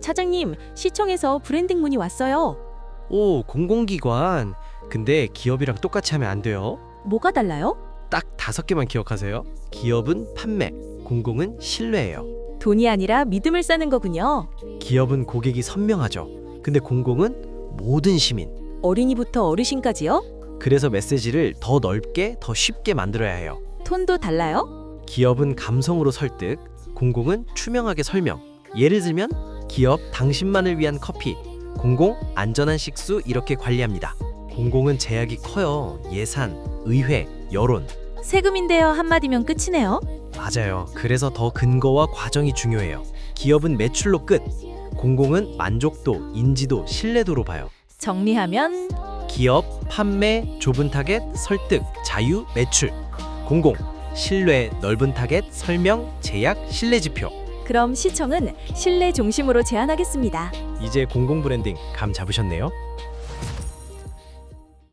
차장님, 시청에서 브랜딩 문의 왔어요. 오, 공공기관. 근데 기업이랑 똑같이 하면 안 돼요. 뭐가 달라요? 딱 다섯 개만 기억하세요. 기업은 판매, 공공은 신뢰예요. 돈이 아니라 믿음을 쌓는 거군요. 기업은 고객이 선명하죠. 근데 공공은 모든 시민. 어린이부터 어르신까지요? 그래서 메시지를 더 넓게, 더 쉽게 만들어야 해요. 톤도 달라요? 기업은 감성으로 설득, 공공은 투명하게 설명. 예를 들면 기업 당신만을 위한 커피, 공공 안전한 식수 이렇게 관리합니다. 공공은 제약이 커요. 예산, 의회, 여론. 세금인데요 한마디면 끝이네요. 맞아요. 그래서 더 근거와 과정이 중요해요. 기업은 매출로 끝. 공공은 만족도, 인지도, 신뢰도로 봐요. 정리하면 기업, 판매, 좁은 타겟, 설득, 자유, 매출. 공공, 신뢰, 넓은 타겟, 설명, 제약, 신뢰 지표. 그럼 시청은 신뢰 중심으로 제안하겠습니다. 이제 공공 브랜딩 감 잡으셨네요?